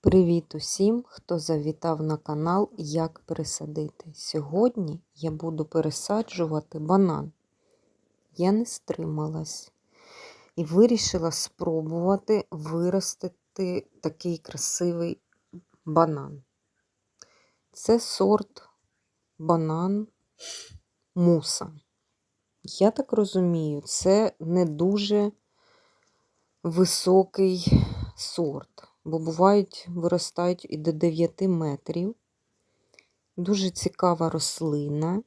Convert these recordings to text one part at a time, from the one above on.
Привіт усім, хто завітав на канал Як пересадити. Сьогодні я буду пересаджувати банан. Я не стрималась і вирішила спробувати виростити такий красивий банан. Це сорт банан муса. Я так розумію, це не дуже високий сорт бо бувають, виростають і до 9 метрів. Дуже цікава рослина.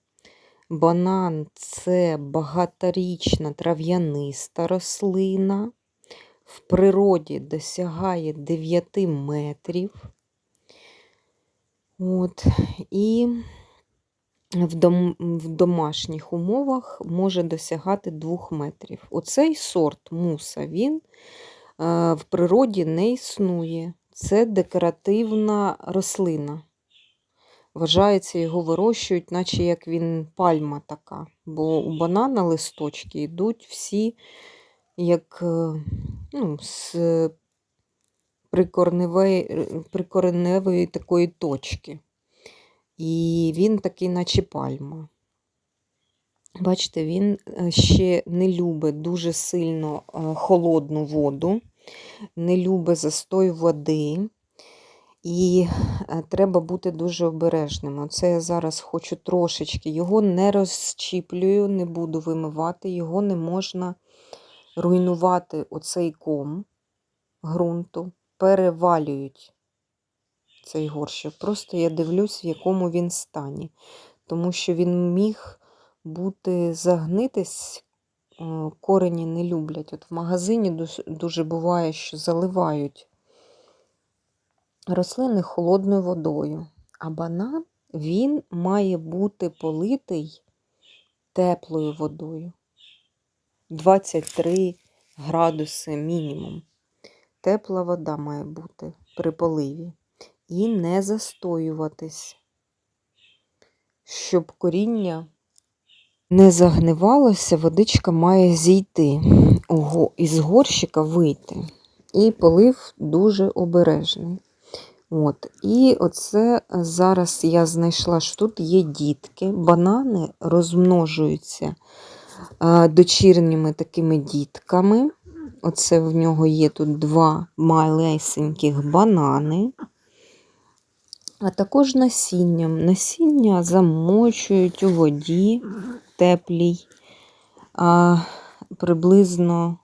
Банан це багаторічна трав'яниста рослина. В природі досягає 9 метрів. От, І в, дом, в домашніх умовах може досягати 2 метрів. Оцей сорт муса, він в природі не існує. Це декоративна рослина. Вважається, його вирощують, наче як він пальма така. Бо у банана листочки йдуть всі як е, ну, з прикорневої, прикореневої такої точки. І він такий, наче пальма. Бачите, він е, ще не любить дуже сильно е, холодну воду не любить застой води. І е, треба бути дуже обережним. Оце я зараз хочу трошечки. Його не розчіплюю, не буду вимивати, його не можна руйнувати оцей ком ґрунту, перевалюють цей горщик. Просто я дивлюсь, в якому він стані. Тому що він міг бути загнитись Е, корені не люблять. От В магазині дуже буває, що заливають рослини холодною водою. А банан він має бути политий теплою водою. 23 градуси мінімум. Тепла вода має бути при поливі. І не застоюватись, щоб коріння не загнивалося, водичка має зійти, із горщика вийти. І полив дуже обережний. От. І оце зараз я знайшла, що тут є дітки, банани розмножуються дочірніми такими дітками. Оце в нього є тут два малесеньких банани а також насінням. Насіння замочують у воді теплій, а приблизно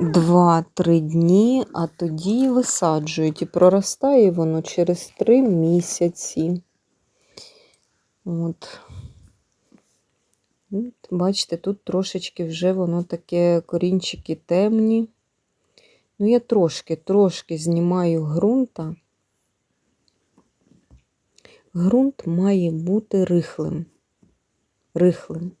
2-3 дні, а тоді висаджують і проростає воно через 3 місяці. От. От, Бачите, тут трошечки вже воно таке корінчики темні. Ну, я трошки-трошки знімаю ґрунта. Грунт має бути рихлим. Рихлим.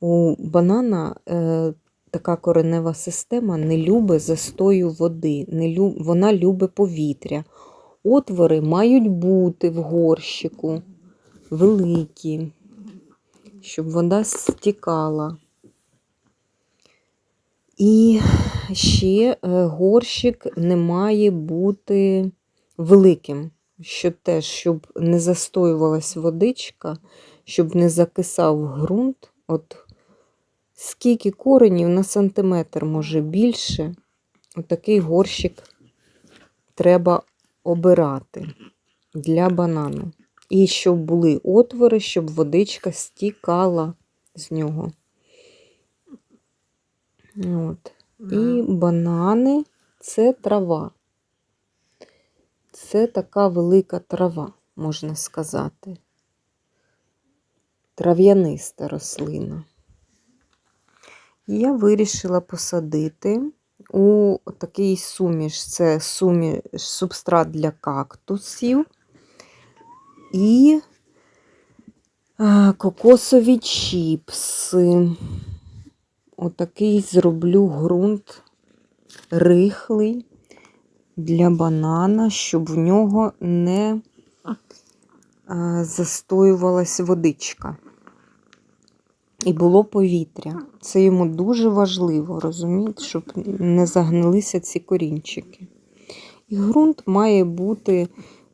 У банана е, така коренева система не любить застою води, не люб, вона любить повітря. Отвори мають бути в горщику великі, щоб вода стікала. І ще е, горщик не має бути великим щоб теж, щоб не застоювалась водичка, щоб не закисав ґрунт. От скільки коренів на сантиметр, може більше, отакий горщик треба обирати для банану. І щоб були отвори, щоб водичка стікала з нього. От. І банани це трава. Це така велика трава, можна сказати. Трав'яниста рослина. І Я вирішила посадити у такий суміш, це суміш субстрат для кактусів і кокосові чіпси. Отакий зроблю ґрунт рихлий для банана, щоб в нього не застоювалась водичка. І було повітря. Це йому дуже важливо, розумієте, щоб не загнилися ці корінчики. І ґрунт має бути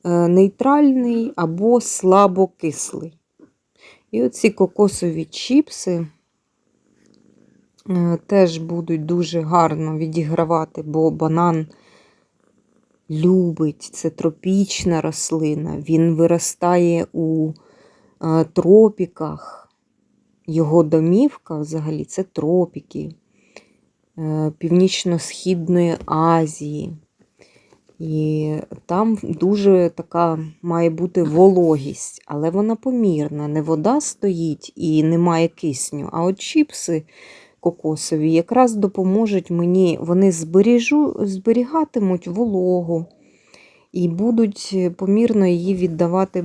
е, нейтральний або слабокислий. І оці кокосові чіпси е, теж будуть дуже гарно відігравати, бо банан любить, це тропічна рослина, він виростає у е, тропіках. Його домівка взагалі це тропіки е, Північно-Східної Азії. І там дуже така має бути вологість, але вона помірна. Не вода стоїть і немає кисню. А от чіпси кокосові якраз допоможуть мені, вони збережу, зберігатимуть вологу і будуть помірно її віддавати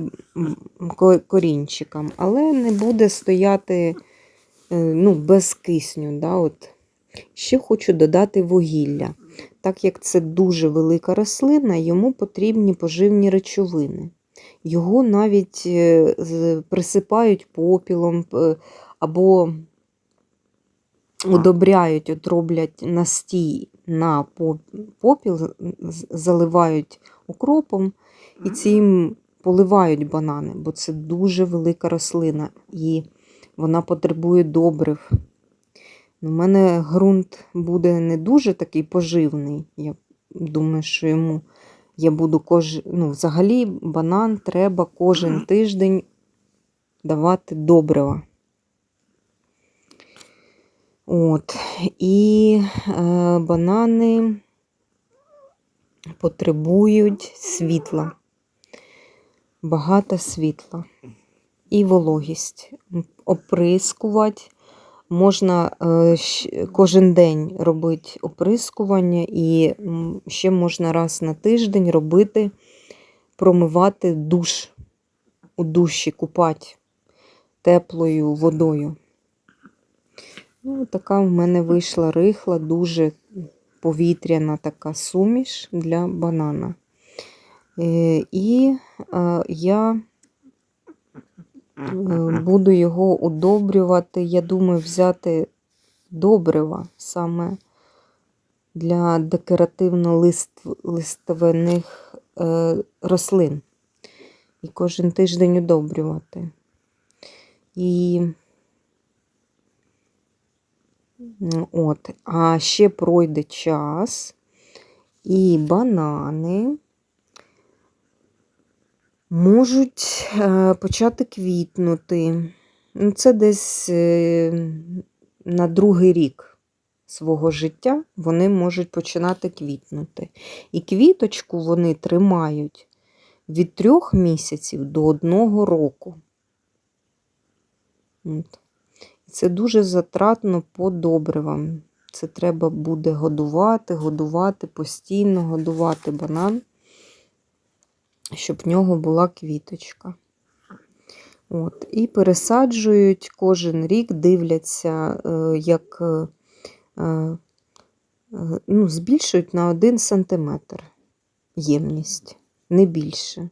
корінчикам, але не буде стояти е, ну, без кисню. Да, от. Ще хочу додати вугілля. Так як це дуже велика рослина, йому потрібні поживні речовини. Його навіть е, присипають попілом е, або удобряють, от роблять настій на попіл, заливають укропом і цим поливають банани, бо це дуже велика рослина і вона потребує добрив. У мене ґрунт буде не дуже такий поживний. Я думаю, що йому я буду кож... ну, взагалі банан треба кожен тиждень давати добрива. От. І е, банани потребують світла, багато світла і вологість. Оприскувати. Можна е, кожен день робити оприскування, і ще можна раз на тиждень робити, промивати душ у душі, купати теплою водою. Ну, така в мене вийшла рихла, дуже повітряна така суміш для банана. Е, І е, я е, буду його удобрювати. Я думаю, взяти добрива саме для декоративно-лиственних е, рослин. І кожен тиждень удобрювати. І от, а ще пройде час, і банани можуть е, почати квітнути. Ну, Це десь е, на другий рік свого життя вони можуть починати квітнути. І квіточку вони тримають від трьох місяців до одного року. От. Це дуже затратно по добривам. Це треба буде годувати, годувати, постійно годувати банан, щоб в нього була квіточка. От. І пересаджують кожен рік, дивляться, е, як е, е, ну, збільшують на 1 см ємність, не більше.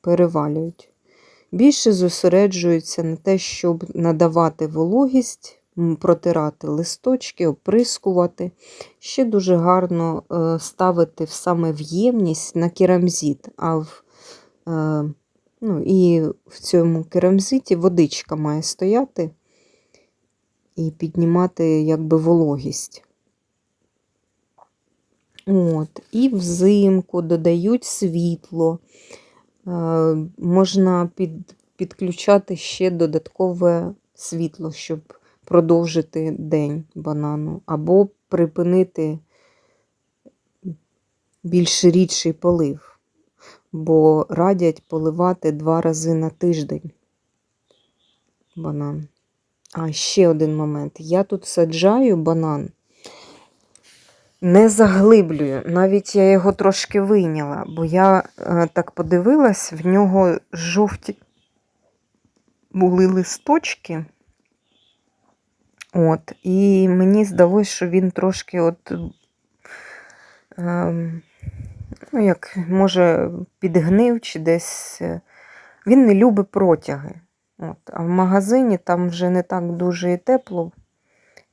Перевалюють. Більше зосереджуються на те, щоб надавати вологість, протирати листочки, оприскувати. Ще дуже гарно е, ставити в- саме в ємність на керамзит, а в, е, ну, і в цьому керамзиті водичка має стояти і піднімати якби вологість. От. І взимку додають світло. Е, Можна під, підключати ще додаткове світло, щоб продовжити день банану, або припинити більш рідший полив, бо радять поливати два рази на тиждень банан. А ще один момент. Я тут саджаю банан, не заглиблюю. Навіть я його трошки вийняла, бо я е, так подивилась, в нього жовті були листочки. От, і мені здалось, що він трошки от, ем, ну, як, може, підгнив чи десь. е, Він не любить протяги. От, а в магазині там вже не так дуже і тепло,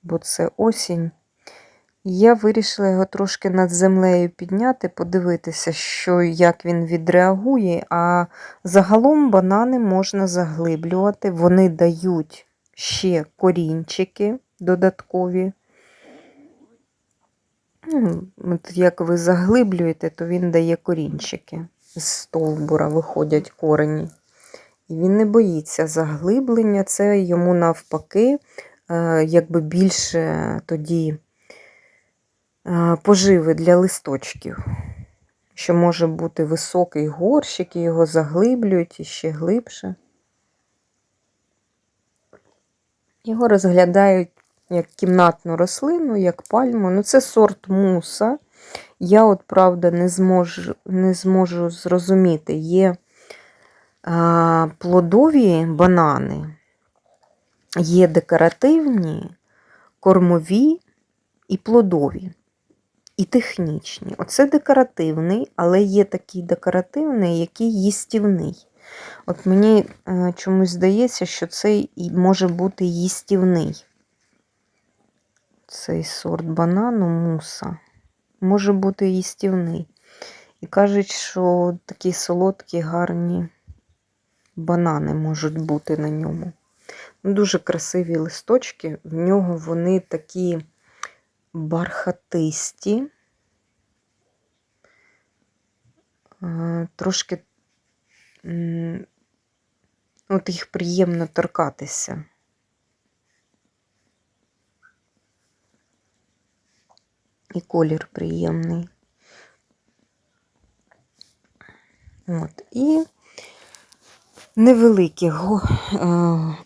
бо це осінь. Я вирішила його трошки над землею підняти, подивитися, що, як він відреагує. А загалом банани можна заглиблювати, вони дають ще корінчики додаткові. Ну, От як ви заглиблюєте, то він дає корінчики. З стовбура виходять корені. І він не боїться заглиблення, це йому навпаки, е, якби більше тоді поживи для листочків. Що може бути високий горщик, і його заглиблюють і ще глибше. Його розглядають як кімнатну рослину, як пальму. Ну, це сорт муса. Я, от, правда, не зможу, не зможу зрозуміти, є а, плодові банани, є декоративні, кормові і плодові, і технічні. Оце декоративний, але є такий декоративний, який їстівний. От мені е, чомусь здається, що цей може бути їстівний. Цей сорт банану муса може бути їстівний. І кажуть, що такі солодкі, гарні банани можуть бути на ньому. Ну, Дуже красиві листочки, в нього вони такі бархатисті, Е, трошки от їх приємно торкатися. І колір приємний. От. І невеликі е,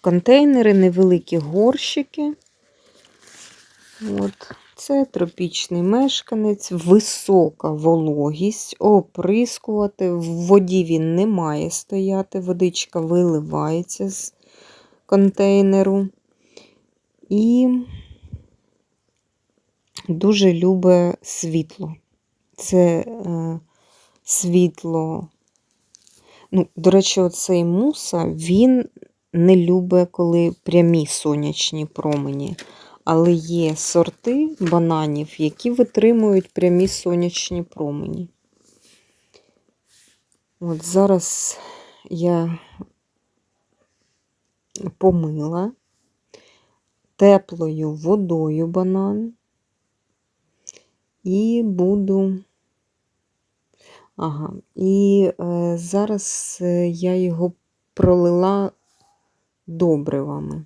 контейнери, невеликі горщики. От. Це тропічний мешканець, висока вологість, оприскувати. В воді він не має стояти, водичка виливається з контейнеру. І дуже любить світло. Це е, світло. Ну, до речі, оцей муса він не любить, коли прямі сонячні промені. Але є сорти бананів, які витримують прямі сонячні промені. От зараз я помила теплою водою банан і буду. Ага, і е, зараз е, я його пролила добривами.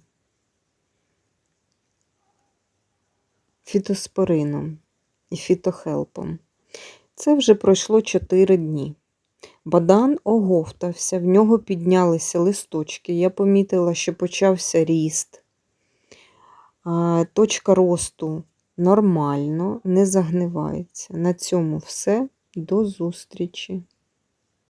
Фітоспорином і фітохелпом. Це вже пройшло 4 дні. Бадан оговтався, в нього піднялися листочки. Я помітила, що почався ріст. Точка росту нормально, не загнивається. На цьому все. До зустрічі!